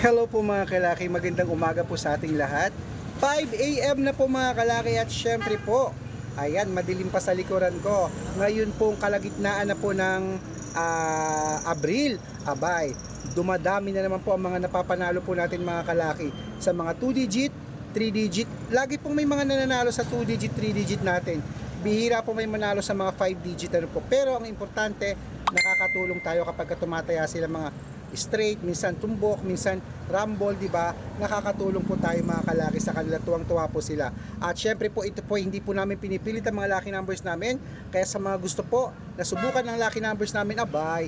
Hello po mga kalaki, magandang umaga po sa ating lahat. 5 a.m. na po mga kalaki at syempre po, ayan, madilim pa sa likuran ko. Ngayon pong kalagitnaan na po ng ah, Abril, abay, dumadami na naman po ang mga napapanalo po natin mga kalaki sa mga 2 digit, 3 digit. Lagi pong may mga nananalo sa 2 digit, 3 digit natin. Bihira po may manalo sa mga 5 digit ano po. Pero ang importante, nakakatulong tayo kapag tumataya sila mga straight, minsan tumbok, minsan rumble, di ba? Nakakatulong po tayo mga kalaki sa kanila, tuwang-tuwa po sila. At syempre po, ito po hindi po namin pinipilit ang mga lucky numbers namin. Kaya sa mga gusto po na subukan ng lucky numbers namin, abay,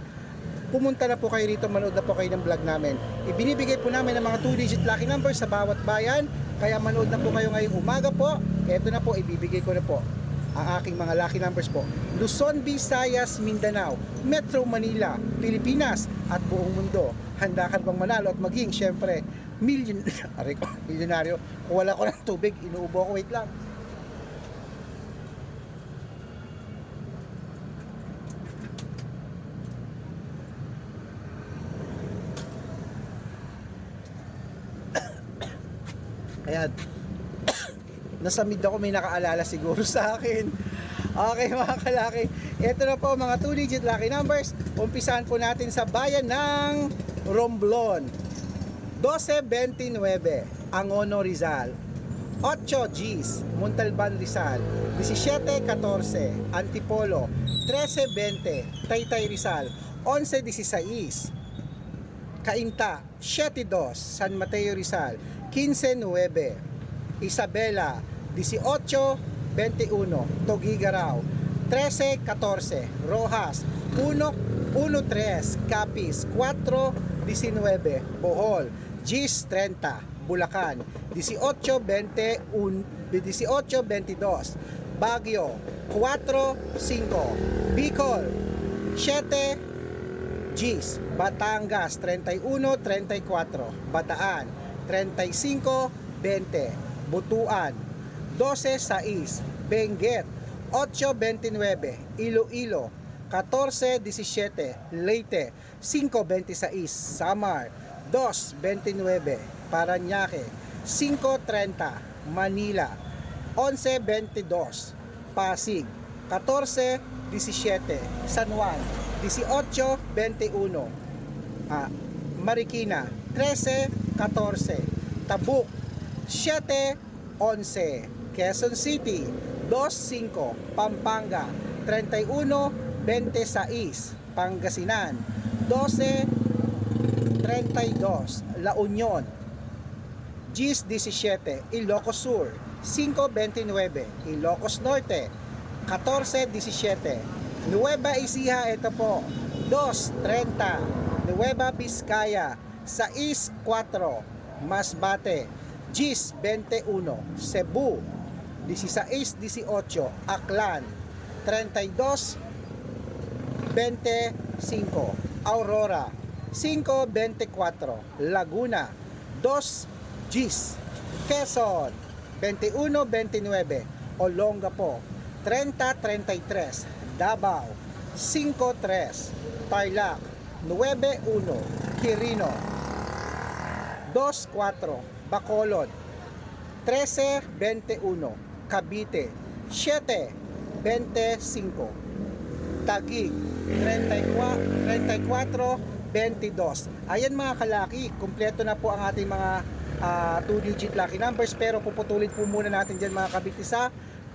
pumunta na po kayo rito, manood na po kayo ng vlog namin. Ibinibigay po namin ang mga 2-digit lucky numbers sa bawat bayan. Kaya manood na po kayo ngayong umaga po. Ito na po, ibibigay ko na po ang aking mga lucky numbers po. Luzon, Visayas, Mindanao, Metro Manila, Pilipinas, at buong mundo. Handa ka bang manalo at maging, syempre, million, aray ko, milyonaryo. Kung wala ko ng tubig, inuubo ko, wait lang. Ayan. Nasa mid ako may nakaalala siguro sa akin. Okay mga kalaki. Ito na po mga 2 digit lucky numbers. Umpisahan po natin sa bayan ng Romblon. 1229 Angono Rizal. 8 Gs Montalban Rizal. 1714 Antipolo. 1320 Taytay Rizal. 1116 Cainta, 7-2, San Mateo Rizal, 15-9, Isabela, 18-21, Togigaraw, 13-14, Rojas, 1-3, Capiz, 4-19, Bohol, Gis 30, Bulacan, 18-21, 18-22, Baguio, 4-5, Bicol, 7 Gis, Batangas 31-34, Bataan 35-20, Butuan 12-6, Benguet 8-29, Iloilo 14-17, Leyte 5-26, Samar 2-29, Paranaque 5-30, Manila 11-22, Pasig 14-17, San Juan 18-21 ah, Marikina 13-14 Tabuk 7-11 Quezon City 2-5 Pampanga 31-26 Pangasinan 12-32 La Union Gis 17 Ilocos Sur 5-29 Ilocos Norte 14-17 Nueva Ecija, ito po, 2.30. Nueva Vizcaya, 6.4. Masbate, Gis, 21. Cebu, 16.18. Aklan, 32. 25. Aurora, 5.24. Laguna, 2 Gis. Quezon, 21.29. Olongapo, 30.33. Davao 5-3 Tarlac 9-1 Quirino 2-4 Bacolod 13-21 Cavite 7-25 Taguig 34-22 Ayan mga kalaki, kumpleto na po ang ating mga 2-digit lucky numbers pero puputulin po muna natin dyan mga kabiti sa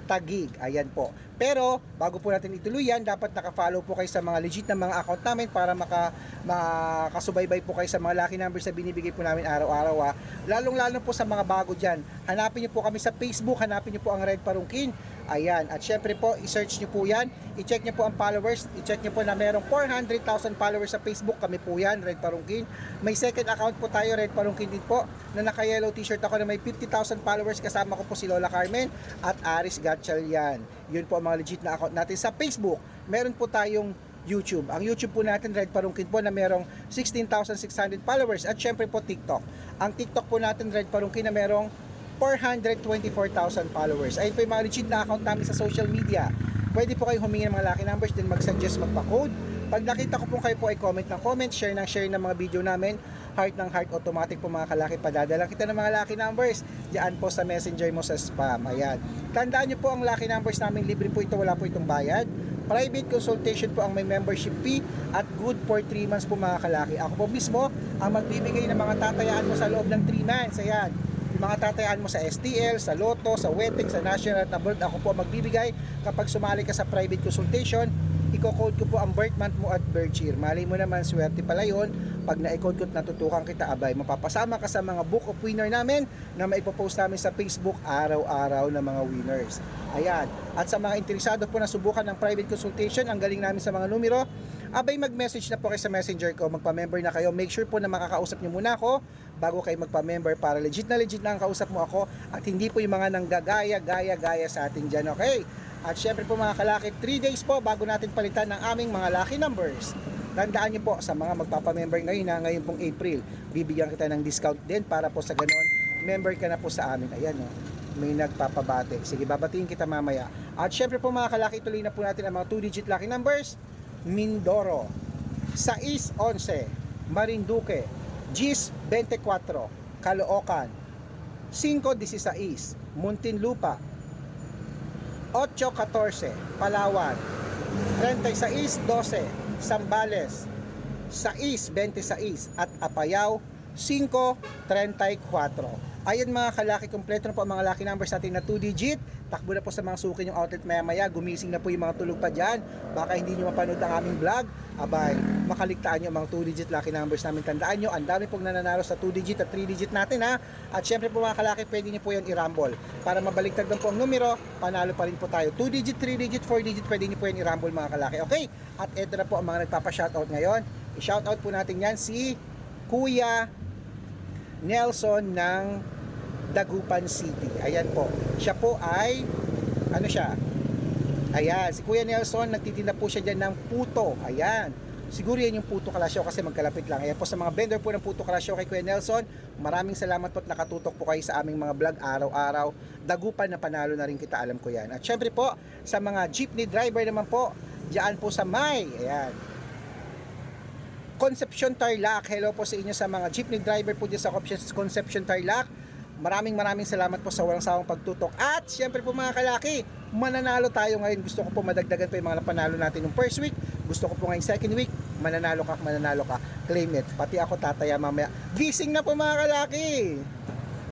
Tagig. Ayan po. Pero, bago po natin ituloy yan, dapat naka-follow po kayo sa mga legit na mga account namin para maka, makasubaybay po kayo sa mga lucky numbers na binibigay po namin araw-araw. Ha. Lalong-lalo po sa mga bago dyan. Hanapin nyo po kami sa Facebook, hanapin nyo po ang Red Parungkin. Ayan. At syempre po, i-search nyo po yan. I-check nyo po ang followers. I-check nyo po na merong 400,000 followers sa Facebook. Kami po yan, Red Parungkin. May second account po tayo, Red Parungkin din po, na naka-yellow t-shirt ako na may 50,000 followers. Kasama ko po si Lola Carmen at Aris Gatchal yan. Yun po ang mga legit na account natin sa Facebook. Meron po tayong YouTube. Ang YouTube po natin, Red Parungkin po, na merong 16,600 followers. At syempre po, TikTok. Ang TikTok po natin, Red Parungkin, na merong 424,000 followers. Ayun po yung mga legit na account namin sa social media. Pwede po kayong humingi ng mga lucky numbers, then mag-suggest magpa-code Pag nakita ko po kayo po ay comment ng comment, share ng share ng mga video namin, heart ng heart, automatic po mga kalaki, padadala kita ng mga lucky numbers. Diyan po sa messenger mo sa spam. Ayan. Tandaan nyo po ang lucky numbers namin, libre po ito, wala po itong bayad. Private consultation po ang may membership fee at good for 3 months po mga kalaki. Ako po mismo ang magbibigay ng mga tatayaan mo sa loob ng 3 months. Ayan. Yung mga tatayaan mo sa STL, sa Lotto, sa Wedding, sa National at Abroad, ako po magbibigay kapag sumali ka sa private consultation i-code ko po ang birth month mo at birth year. Mali mo naman, swerte pala yun. Pag na-code ko at natutukan kita, abay, mapapasama ka sa mga book of winner namin na maipopost namin sa Facebook araw-araw na mga winners. Ayan. At sa mga interesado po na subukan ng private consultation, ang galing namin sa mga numero, abay mag-message na po kayo sa messenger ko, magpa-member na kayo. Make sure po na makakausap nyo muna ako bago kayo magpa-member para legit na legit na ang kausap mo ako at hindi po yung mga nanggagaya, gaya, gaya sa atin dyan, okay? At syempre po mga kalaki, 3 days po bago natin palitan ng aming mga lucky numbers. Tandaan nyo po sa mga magpapamember ngayon na ngayon pong April, bibigyan kita ng discount din para po sa ganon, member ka na po sa amin. Ayan o, may nagpapabate. Sige, babatiin kita mamaya. At syempre po mga kalaki, tuloy na po natin ang mga 2-digit lucky numbers. Mindoro, 611, Marinduque, Gis 24, Caloocan, 516, Muntinlupa, 814, Palawan, 3612, Sambales, 626 at Apayao 534. Ayun mga kalaki, kompleto na po ang mga lucky numbers natin na 2 digit. Takbo na po sa mga suki yung outlet maya maya. Gumising na po yung mga tulog pa dyan. Baka hindi nyo mapanood ang aming vlog. Abay, makaligtaan nyo ang mga 2 digit lucky numbers namin. Tandaan nyo, ang dami pong nananalo sa 2 digit at 3 digit natin ha. At syempre po mga kalaki, pwede nyo po yan i-rumble. Para mabaliktad lang po ang numero, panalo pa rin po tayo. 2 digit, 3 digit, 4 digit, pwede nyo po yan i-rumble mga kalaki. Okay? At ito na po ang mga nagpapa-shoutout ngayon. I-shoutout po natin yan si Kuya Nelson ng Dagupan City. Ayan po. Siya po ay ano siya? Ayan, si Kuya Nelson nagtitinda po siya diyan ng puto. Ayan. Siguro yan yung puto kalasyo kasi magkalapit lang. Ayan po sa mga vendor po ng puto kalasyo kay Kuya Nelson. Maraming salamat po at nakatutok po kayo sa aming mga vlog araw-araw. Dagupan na panalo na rin kita, alam ko yan. At syempre po, sa mga jeepney driver naman po, diyan po sa May. Ayan. Concepcion Tarlac. Hello po sa inyo sa mga jeepney driver po dyan sa Concepcion Tarlac. Maraming maraming salamat po sa walang sawang pagtutok. At syempre po mga kalaki, mananalo tayo ngayon. Gusto ko po madagdagan pa yung mga napanalo natin yung first week. Gusto ko po ngayong second week, mananalo ka, mananalo ka. Claim it. Pati ako tataya mamaya. Gising na po mga kalaki!